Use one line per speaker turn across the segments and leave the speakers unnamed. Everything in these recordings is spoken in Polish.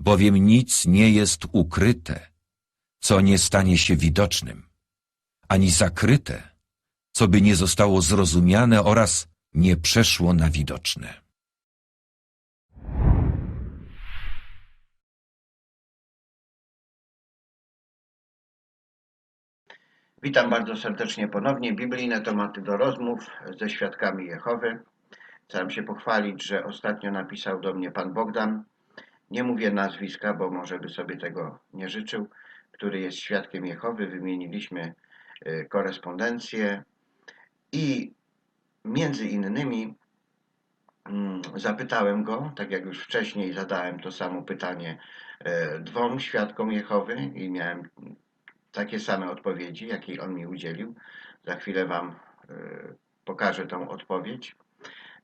bowiem nic nie jest ukryte, co nie stanie się widocznym, ani zakryte, co by nie zostało zrozumiane oraz nie przeszło na widoczne.
Witam bardzo serdecznie ponownie. Biblijne tematy do rozmów ze świadkami Jehowy. Chciałem się pochwalić, że ostatnio napisał do mnie pan Bogdan. Nie mówię nazwiska, bo może by sobie tego nie życzył, który jest świadkiem Jehowy. Wymieniliśmy y, korespondencję i między innymi mm, zapytałem go, tak jak już wcześniej zadałem to samo pytanie y, dwom świadkom Jehowy i miałem takie same odpowiedzi, jakiej on mi udzielił. Za chwilę Wam e, pokażę tą odpowiedź.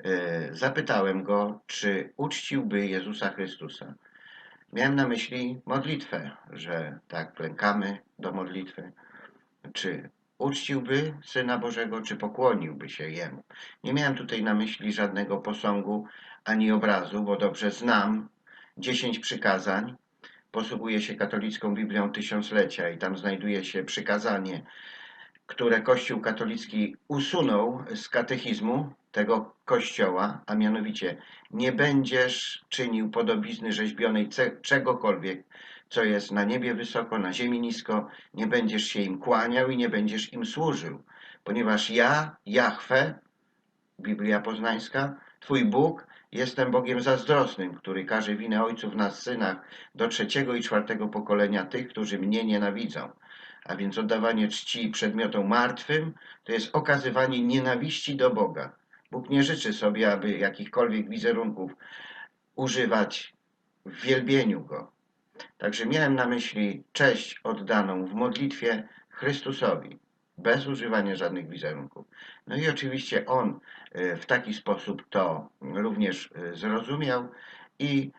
E, Zapytałem go, czy uczciłby Jezusa Chrystusa. Miałem na myśli modlitwę, że tak klękamy do modlitwy. Czy uczciłby Syna Bożego, czy pokłoniłby się Jemu. Nie miałem tutaj na myśli żadnego posągu ani obrazu, bo dobrze znam dziesięć przykazań, posługuje się katolicką Biblią Tysiąclecia i tam znajduje się przykazanie, które Kościół katolicki usunął z katechizmu tego kościoła, a mianowicie nie będziesz czynił podobizny rzeźbionej czegokolwiek, co jest na niebie wysoko, na ziemi nisko, nie będziesz się im kłaniał i nie będziesz im służył, ponieważ ja, Jahwe, Biblia poznańska, Twój Bóg, jestem Bogiem zazdrosnym, który każe winę ojców na synach do trzeciego i czwartego pokolenia tych, którzy mnie nienawidzą. A więc oddawanie czci przedmiotom martwym to jest okazywanie nienawiści do Boga. Bóg nie życzy sobie, aby jakichkolwiek wizerunków używać w wielbieniu Go. Także miałem na myśli cześć oddaną w modlitwie Chrystusowi, bez używania żadnych wizerunków. No i oczywiście on e, w taki sposób to również e, zrozumiał i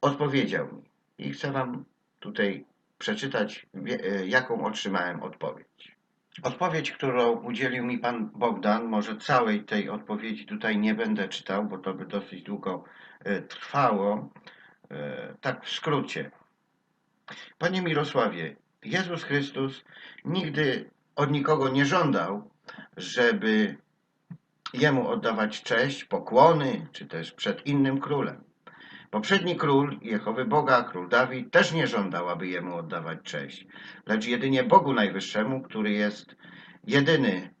odpowiedział mi. I chcę Wam tutaj przeczytać, e, jaką otrzymałem odpowiedź. Odpowiedź, którą udzielił mi pan Bogdan, może całej tej odpowiedzi tutaj nie będę czytał, bo to by dosyć długo e, trwało. E, Tak w skrócie. Panie Mirosławie, Jezus Chrystus nigdy od nikogo nie żądał, żeby Jemu oddawać cześć, pokłony, czy też przed innym królem. Poprzedni król Jehowy Boga, król Dawid, też nie żądał, aby Jemu oddawać cześć, lecz jedynie Bogu Najwyższemu, który jest jedyny,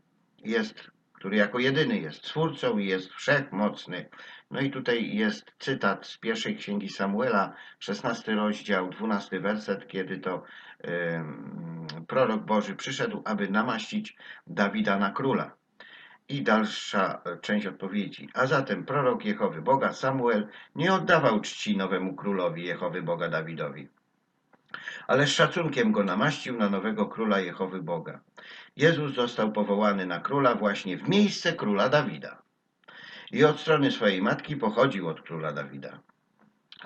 jest, który jako jedyny jest Stwórcą i jest wszechmocny. No i tutaj jest cytat z pierwszej księgi Samuela, 16 rozdział, 12 werset, kiedy to em, prorok Boży przyszedł, aby namaścić Dawida na króla. I dalsza e, część odpowiedzi. A zatem prorok Jehowy Boga Samuel nie oddawał czci nowemu królowi Jehowy Boga Dawidowi, ale z szacunkiem go namaścił na nowego króla Jehowy Boga. Jezus został powołany na króla właśnie w miejsce króla Dawida. I od strony swojej matki pochodził od króla Dawida.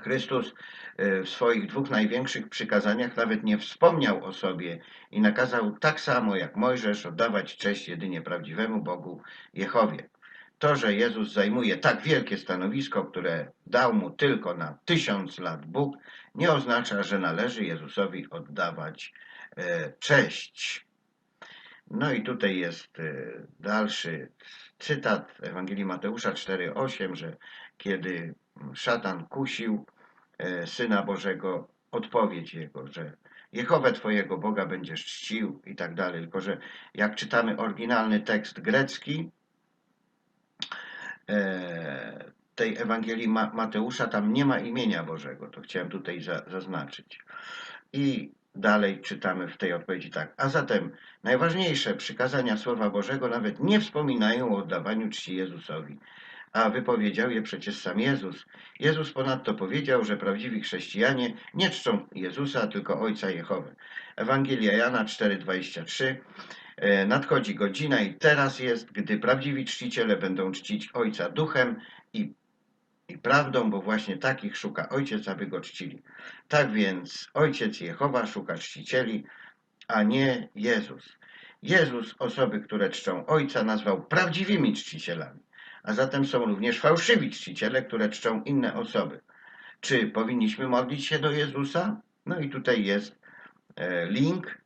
Chrystus e, w swoich dwóch największych przykazaniach nawet nie wspomniał o sobie i nakazał tak samo jak Mojżesz oddawać cześć jedynie prawdziwemu Bogu Jehowie. To, że Jezus zajmuje tak wielkie stanowisko, które dał mu tylko na tysiąc lat Bóg, nie oznacza, że należy Jezusowi oddawać e, cześć. No i tutaj jest e, dalszy cytat Ewangelii Mateusza 4:8, że kiedy szatan kusił e, Syna Bożego, odpowiedź jego, że Jehowę Twojego Boga będziesz czcił i tak dalej. Tylko, że jak czytamy oryginalny tekst grecki e, tej Ewangelii Ma- Mateusza, tam nie ma imienia Bożego. To chciałem tutaj za, zaznaczyć. I dalej czytamy w tej odpowiedzi tak. A zatem najważniejsze przykazania Słowa Bożego nawet nie wspominają o oddawaniu czci Jezusowi. A wypowiedział je przecież sam Jezus. Jezus ponadto powiedział, że prawdziwi chrześcijanie nie czczą Jezusa, tylko Ojca Jehowy. Ewangelia Jana 4,23 E, Nadchodzi godzina i teraz jest, gdy prawdziwi czciciele będą czcić Ojca duchem i, i prawdą, bo właśnie takich szuka Ojciec, aby go czcili. Tak więc Ojciec Jehowa szuka czcicieli, a nie Jezus. Jezus osoby, które czczą Ojca, nazwał prawdziwymi czcicielami, a zatem są również fałszywi czciciele, które czczą inne osoby. Czy powinniśmy modlić się do Jezusa? No i tutaj jest e, link.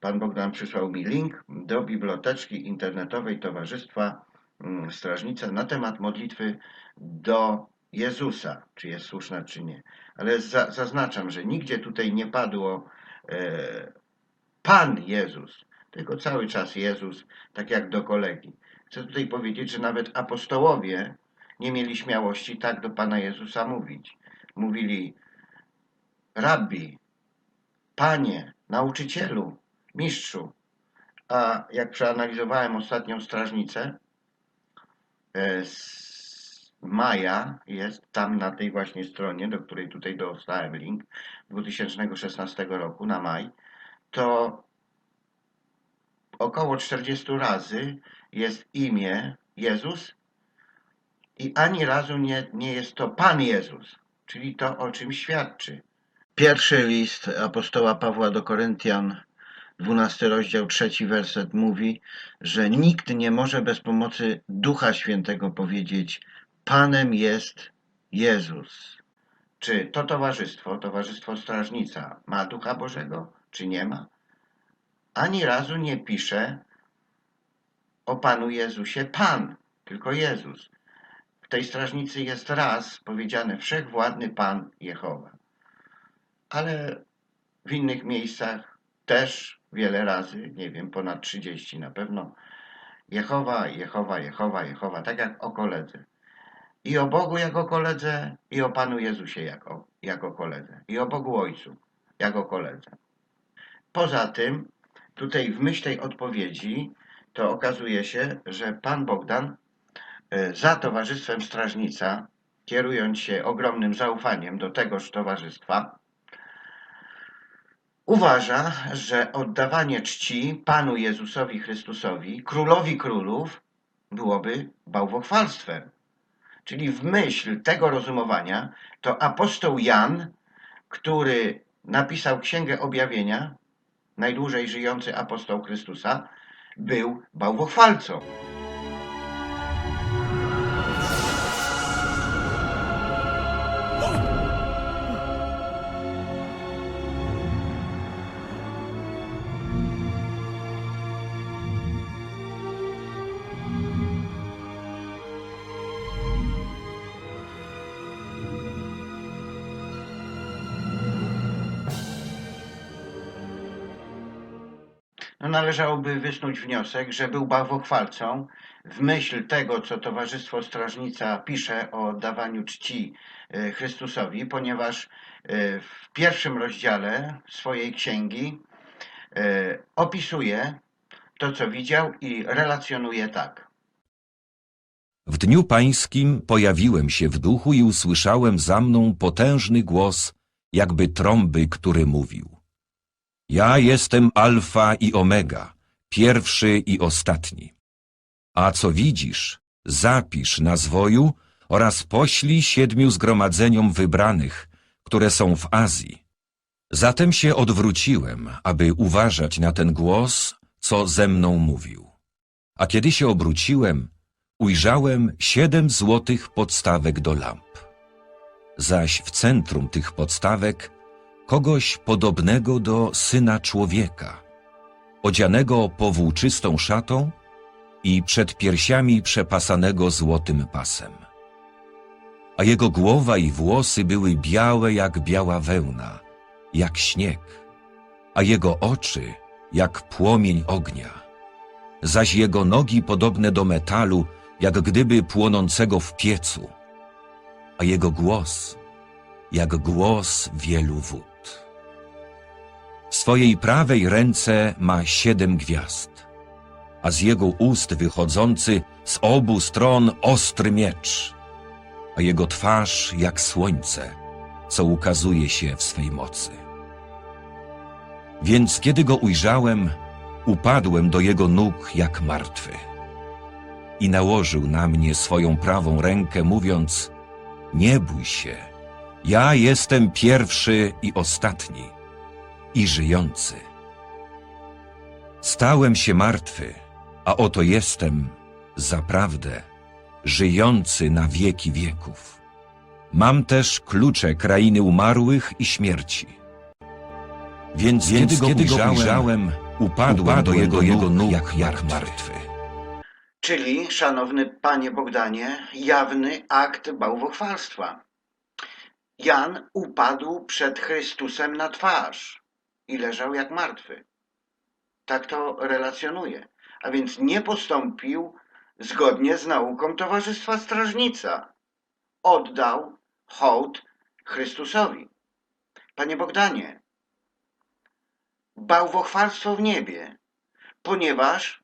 Pan Bogdan przysłał mi link do biblioteczki internetowej Towarzystwa mm, Strażnica na temat modlitwy do Jezusa, czy jest słuszna, czy nie. Ale za, zaznaczam, że nigdzie tutaj nie padło e, Pan Jezus, tylko cały czas Jezus, tak jak do kolegi. Chcę tutaj powiedzieć, że nawet apostołowie nie mieli śmiałości tak do Pana Jezusa mówić. Mówili rabbi, panie, nauczycielu, mistrzu. A jak przeanalizowałem ostatnią strażnicę, e, z maja jest tam na tej właśnie stronie, do której tutaj dostałem link, 2016 roku na maj, to około 40 razy jest imię Jezus i ani razu nie, nie jest to Pan Jezus, czyli to o czym świadczy. Pierwszy list apostoła Pawła do Koryntian, 12 rozdział, trzeci werset mówi, że nikt nie może bez pomocy Ducha Świętego powiedzieć Panem jest Jezus. Czy to towarzystwo, towarzystwo strażnica ma Ducha Bożego, czy nie ma? Ani razu nie pisze o Panu Jezusie Pan, tylko Jezus. W tej strażnicy jest raz powiedziane wszechwładny Pan Jehowa. Ale w innych miejscach też wiele razy, nie wiem, ponad 30 na pewno, Jehowa, Jehowa, Jehowa, Jehowa, tak jak o koledze. I o Bogu jako koledze, i o Panu Jezusie jako, jako koledze. I o Bogu Ojcu jako koledze. Poza tym, tutaj w myśl tej odpowiedzi, to okazuje się, że Pan Bogdan e, za Towarzystwem Strażnica, kierując się ogromnym zaufaniem do tegoż towarzystwa, uważa, że oddawanie czci Panu Jezusowi Chrystusowi, Królowi Królów, byłoby bałwochwalstwem. Czyli w myśl tego rozumowania, to apostoł Jan, który napisał Księgę Objawienia, najdłużej żyjący apostoł Chrystusa, był bałwochwalcą. Należałoby wysnuć wniosek, że był bałwochwalcą w myśl tego, co Towarzystwo Strażnica pisze o oddawaniu czci e, Chrystusowi, ponieważ e, w pierwszym rozdziale swojej księgi e, opisuje to, co widział i relacjonuje tak.
W dniu pańskim pojawiłem się w duchu i usłyszałem za mną potężny głos, jakby trąby, który mówił. Ja jestem alfa i omega, pierwszy i ostatni. A co widzisz, zapisz na zwoju oraz poślij siedmiu zgromadzeniom wybranych, które są w Azji. Zatem się odwróciłem, aby uważać na ten głos, co ze mną mówił. A kiedy się obróciłem, ujrzałem siedem złotych podstawek do lamp. Zaś w centrum tych podstawek kogoś podobnego do Syna Człowieka, odzianego powłóczystą szatą i przed piersiami przepasanego złotym pasem. A jego głowa i włosy były białe jak biała wełna, jak śnieg, a jego oczy jak płomień ognia, zaś jego nogi podobne do metalu, jak gdyby płonącego w piecu, a jego głos jak głos wielu wód. W swojej prawej ręce ma siedem gwiazd, a z jego ust wychodzący z obu stron ostry miecz, a jego twarz jak słońce, co ukazuje się w swej mocy. Więc kiedy go ujrzałem, upadłem do jego nóg jak martwy. I nałożył na mnie swoją prawą rękę, mówiąc, nie bój się, ja jestem pierwszy i ostatni i żyjący. Stałem się martwy, a oto jestem, zaprawdę, żyjący na wieki wieków. Mam też klucze krainy umarłych i śmierci. Więc, kiedy, go, ujrzałem, upadłem, do jego, jego nóg jak, jak martwy.
Czyli, szanowny panie Bogdanie, jawny akt bałwochwalstwa. Jan upadł przed Chrystusem na twarz i leżał jak martwy. Tak to relacjonuje. A więc nie postąpił zgodnie z nauką Towarzystwa Strażnica. Oddał hołd Chrystusowi. Panie Bogdanie, bałwochwalstwo w niebie, ponieważ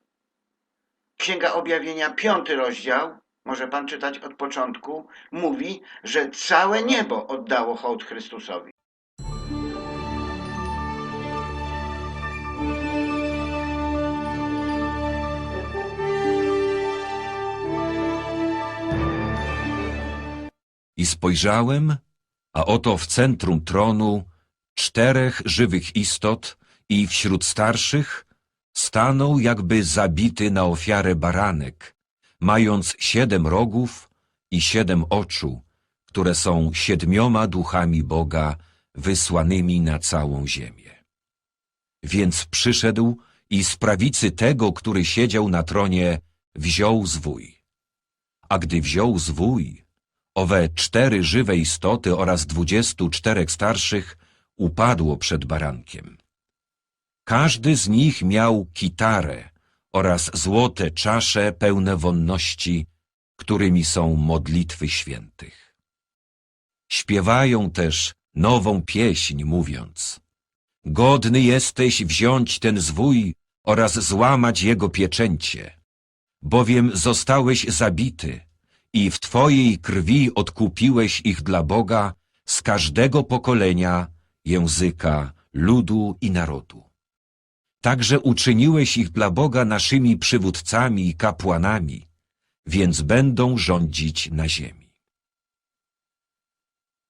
Księga Objawienia, piąty rozdział, może pan czytać od początku, mówi, że całe niebo oddało hołd Chrystusowi.
I spojrzałem, a oto w centrum tronu czterech żywych istot i wśród starszych stanął jakby zabity na ofiarę baranek, mając siedem rogów i siedem oczu, które są siedmioma duchami Boga wysłanymi na całą ziemię. Więc przyszedł i z prawicy tego, który siedział na tronie, wziął zwój. A gdy wziął zwój, owe cztery żywe istoty oraz dwudziestu czterech starszych upadło przed barankiem. Każdy z nich miał kitarę oraz złote czasze pełne wonności, którymi są modlitwy świętych. Śpiewają też nową pieśń, mówiąc Godny jesteś wziąć ten zwój oraz złamać jego pieczęcie, bowiem zostałeś zabity i w Twojej krwi odkupiłeś ich dla Boga z każdego pokolenia, języka, ludu i narodu. Także uczyniłeś ich dla Boga naszymi przywódcami i kapłanami, więc będą rządzić na ziemi.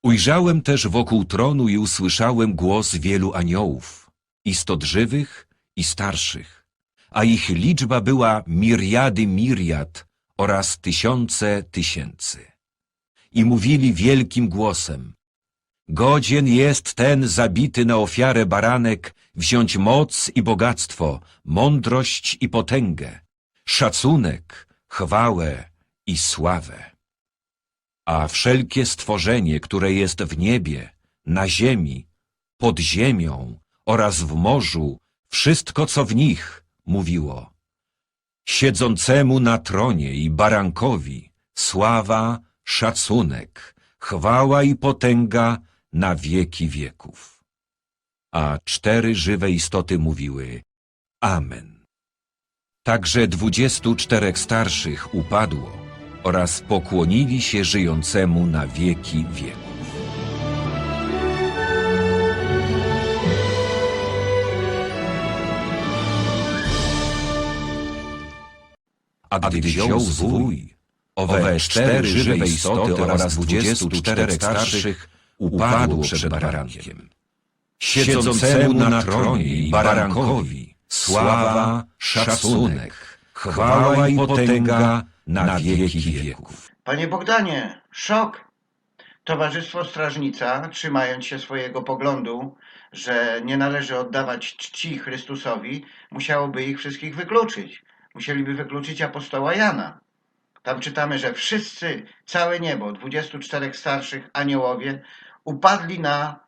Ujrzałem też wokół tronu i usłyszałem głos wielu aniołów, istot żywych i starszych, a ich liczba była miriady miriad oraz tysiące tysięcy. I mówili wielkim głosem, Godzien jest ten zabity na ofiarę baranek wziąć moc i bogactwo, mądrość i potęgę, szacunek, chwałę i sławę. A wszelkie stworzenie, które jest w niebie, na ziemi, pod ziemią oraz w morzu, wszystko co w nich, mówiło. Siedzącemu na tronie i barankowi, sława, szacunek, chwała i potęga na wieki wieków. A cztery żywe istoty mówiły Amen. Także dwudziestu czterech starszych upadło oraz pokłonili się żyjącemu na wieki wieków. A gdy wziął zwój, owe cztery żywe istoty oraz dwudziestu czterech starszych upadło przed barankiem. Siedzącemu na tronie i barankowi sława, szacunek, chwała i potęga na wieki wieków.
Panie Bogdanie, szok! Towarzystwo Strażnica, trzymając się swojego poglądu, że nie należy oddawać czci Chrystusowi, musiałoby ich wszystkich wykluczyć. Musieliby wykluczyć apostoła Jana. Tam czytamy, że wszyscy, całe niebo, 24 starszych aniołowie, upadli na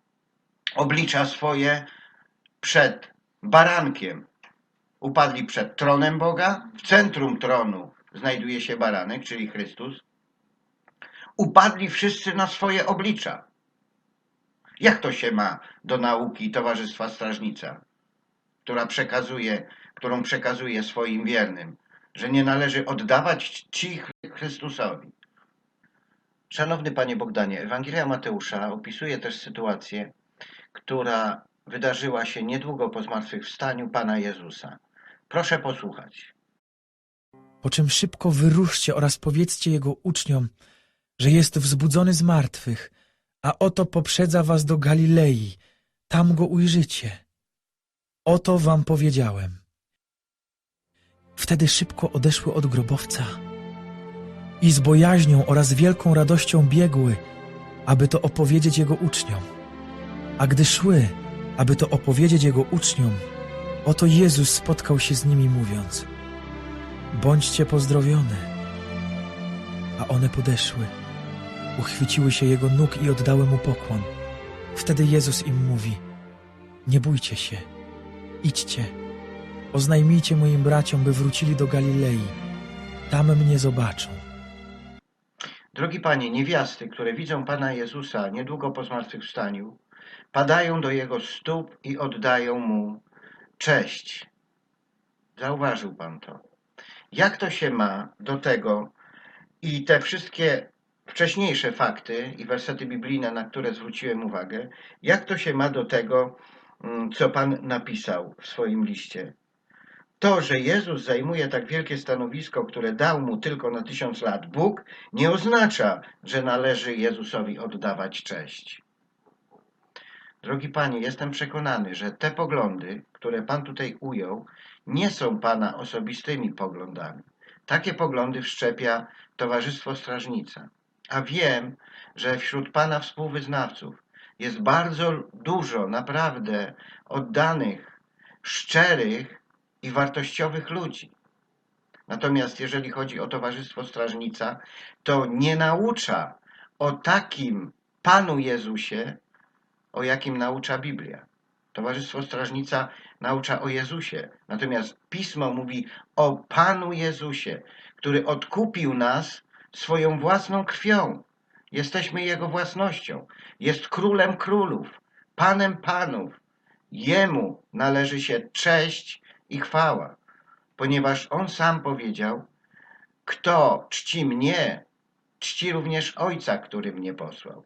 oblicza swoje przed barankiem. Upadli przed tronem Boga. W centrum tronu znajduje się baranek, czyli Chrystus. Upadli wszyscy na swoje oblicza. Jak to się ma do nauki Towarzystwa Strażnica, która przekazuje, którą przekazuje swoim wiernym, że nie należy oddawać czci Chrystusowi? Szanowny Panie Bogdanie, Ewangelia Mateusza opisuje też sytuację, która wydarzyła się niedługo po zmartwychwstaniu Pana Jezusa. Proszę posłuchać.
Po czym szybko wyruszcie oraz powiedzcie jego uczniom, że jest wzbudzony z martwych, a oto poprzedza was do Galilei, tam go ujrzycie. Oto wam powiedziałem. Wtedy szybko odeszły od grobowca i z bojaźnią oraz wielką radością biegły, aby to opowiedzieć Jego uczniom. A gdy szły, aby to opowiedzieć Jego uczniom, oto Jezus spotkał się z nimi mówiąc Bądźcie pozdrowione. A one podeszły, uchwyciły się Jego nóg i oddały Mu pokłon. Wtedy Jezus im mówi Nie bójcie się, idźcie, oznajmijcie moim braciom, by wrócili do Galilei. Tam mnie zobaczą.
Drogi Panie, niewiasty, które widzą Pana Jezusa niedługo po zmartwychwstaniu, padają do Jego stóp i oddają Mu cześć. Zauważył Pan to. Jak to się ma do tego i te wszystkie wcześniejsze fakty i wersety biblijne, na które zwróciłem uwagę, jak to się ma do tego, mm, co Pan napisał w swoim liście? To, że Jezus zajmuje tak wielkie stanowisko, które dał mu tylko na tysiąc lat Bóg, nie oznacza, że należy Jezusowi oddawać cześć. Drogi Panie, jestem przekonany, że te poglądy, które Pan tutaj ujął, nie są Pana osobistymi poglądami. Takie poglądy wszczepia Towarzystwo Strażnica. A wiem, że wśród Pana współwyznawców jest bardzo dużo naprawdę oddanych, szczerych i wartościowych ludzi. Natomiast jeżeli chodzi o Towarzystwo Strażnica, to nie naucza o takim Panu Jezusie, o jakim naucza Biblia. Towarzystwo Strażnica naucza o Jezusie, natomiast Pismo mówi o Panu Jezusie, który odkupił nas swoją własną krwią. Jesteśmy Jego własnością. Jest królem królów, panem panów. Jemu należy się cześć i chwała, ponieważ On sam powiedział, kto czci mnie, czci również Ojca, który mnie posłał.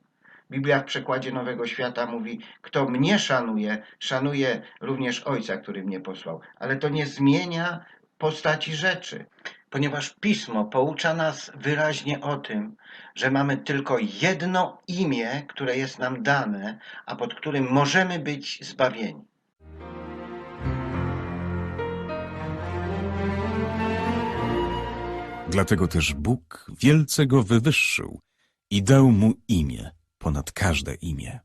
Biblia w przekładzie Nowego Świata mówi, kto mnie szanuje, szanuje również Ojca, który mnie posłał. Ale to nie zmienia postaci rzeczy, ponieważ Pismo poucza nas wyraźnie o tym, że mamy tylko jedno imię, które jest nam dane, a pod którym możemy być zbawieni.
Dlatego też Bóg wielce go wywyższył i dał mu imię ponad każde imię,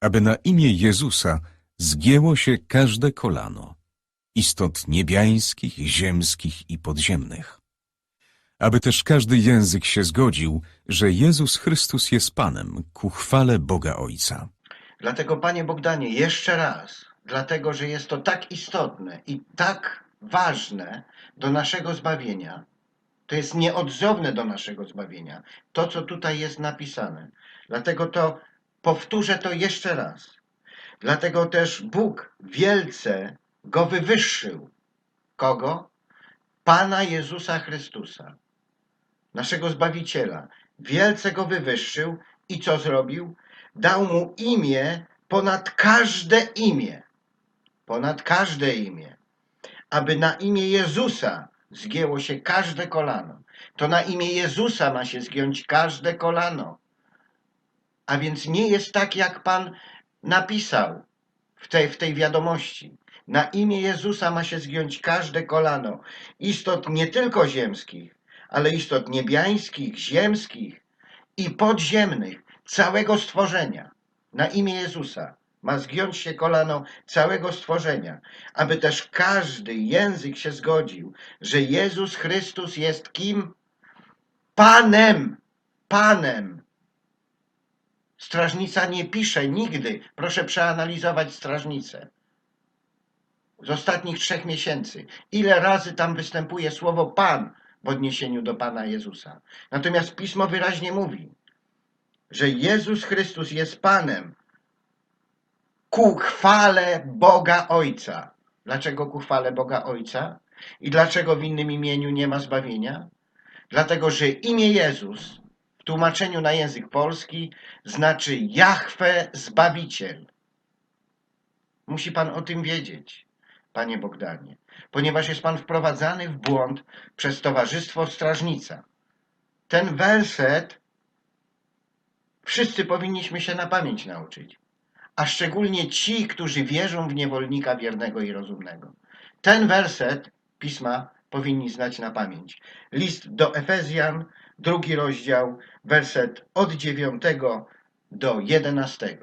aby na imię Jezusa zgięło się każde kolano, istot niebiańskich, ziemskich i podziemnych, aby też każdy język się zgodził, że Jezus Chrystus jest Panem ku chwale Boga Ojca.
Dlatego, Panie Bogdanie, jeszcze raz, dlatego, że jest to tak istotne i tak ważne do naszego zbawienia, to jest nieodzowne do naszego zbawienia, to, co tutaj jest napisane. Dlatego to powtórzę to jeszcze raz. Dlatego też Bóg wielce go wywyższył. Kogo? Pana Jezusa Chrystusa, naszego Zbawiciela. Wielce go wywyższył i co zrobił? Dał mu imię ponad każde imię. Ponad każde imię. Aby na imię Jezusa zgięło się każde kolano. To na imię Jezusa ma się zgiąć każde kolano. A więc nie jest tak, jak Pan napisał w tej, w tej wiadomości. Na imię Jezusa ma się zgiąć każde kolano. Istot nie tylko ziemskich, ale istot niebiańskich, ziemskich i podziemnych, całego stworzenia. Na imię Jezusa ma zgiąć się kolano całego stworzenia, aby też każdy język się zgodził, że Jezus Chrystus jest kim? Panem. Panem. Strażnica nie pisze nigdy. Proszę przeanalizować strażnicę. Z ostatnich trzech miesięcy. Ile razy tam występuje słowo Pan w odniesieniu do Pana Jezusa. Natomiast Pismo wyraźnie mówi, że Jezus Chrystus jest Panem ku chwale Boga Ojca. Dlaczego ku chwale Boga Ojca? I dlaczego w innym imieniu nie ma zbawienia? Dlatego, że imię Jezus w tłumaczeniu na język polski znaczy Jahwe Zbawiciel. Musi Pan o tym wiedzieć, Panie Bogdanie, ponieważ jest Pan wprowadzany w błąd przez Towarzystwo Strażnica. Ten werset wszyscy powinniśmy się na pamięć nauczyć, a szczególnie ci, którzy wierzą w niewolnika wiernego i rozumnego. Ten werset Pisma powinni znać na pamięć. List do Efezjan, drugi rozdział, werset od 9 do 11.